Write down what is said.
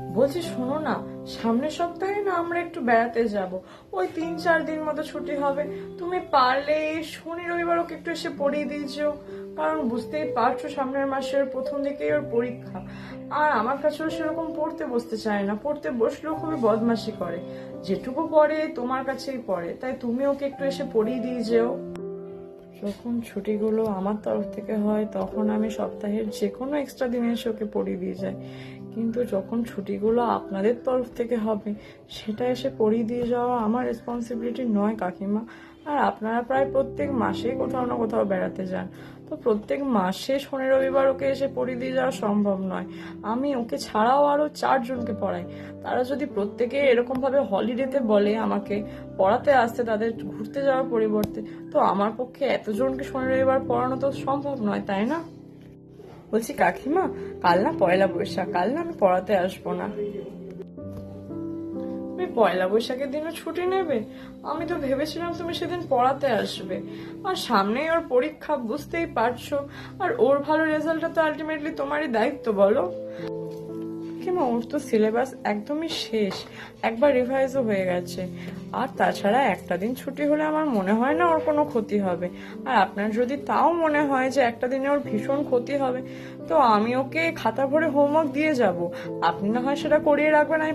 বলছি, শোনো না, সামনের সপ্তাহে না আমরা একটু বেড়াতে যাব। ওই তিন চার দিন মতো ছুটি হবে। তুমি পারলে শনি, রবিবার ওকে একটু এসে পড়িয়ে দিয়েছ কারণ বুঝতেই পারছ সামনের মাসের প্রথম দিকেই ওর পরীক্ষা। আর আমার কাছেও সেরকম পড়তে বসতে চায় না। পড়তে বসলেও খুবই বদমাশি করে। যেটুকু পড়ে, তোমার কাছেই পড়ে। তাই তুমি ওকে একটু এসে পড়িয়ে দিয়ে যেও। যখন ছুটিগুলো আমার তরফ থেকে হয়, তখন আমি সপ্তাহের যে কোনো এক্সট্রা দিনে এসে ওকে পড়িয়ে দিয়ে যাই। কিন্তু যখন ছুটিগুলো আপনাদের তরফ থেকে হবে, সেটা এসে পড়িয়ে দিয়ে যাওয়া আমার রেসপন্সিবিলিটি নয় কাকিমা। আর আপনারা প্রায় প্রত্যেক মাসেই কোথাও না কোথাও বেড়াতে যান। তো প্রত্যেক মাসে শনি রবিবার ওকে এসে পড়িয়ে দিয়ে যাওয়া সম্ভব নয়। আমি ওকে ছাড়াও আরও চারজনকে পড়াই। তারা যদি প্রত্যেকে এরকমভাবে হলিডেতে বলে আমাকে, পড়াতে আসতে তাদের ঘুরতে যাওয়ার পরিবর্তে, তো আমার পক্ষে এতজনকে শনি রবিবার পড়ানো তো সম্ভব নয়, তাই না? বলছি, কাকিমা, কাল না পয়লা বৈশাখ, কাল না আমি পড়াতে আসব না। তুমি পয়লা বৈশাখের দিনও ছুটি নেবে? আমি তো ভেবেছিলাম তুমি সেদিন পড়াতে আসবে। আর সামনেই ওর পরীক্ষা, বুঝতেই পারছ। আর ওর ভালো রেজাল্টটা তো আলটিমেটলি তোমারই দায়িত্ব, বলো। কিংবা ওর তো সিলেবাস একদমই শেষ। একবার রিভাইজও হয়ে গেছে। আর তাছাড়া একটা দিন ছুটি হলে আমার মনে হয় না ওর কোনো ক্ষতি হবে। আর আপনার যদি তাও মনে হয় যে একটা দিনে ওর ভীষণ ক্ষতি হবে, তো আমি ওকে খাতা ভরে হোমওয়ার্ক দিয়ে যাব। আপনি না হয় সেটা করিয়ে রাখবেন আমি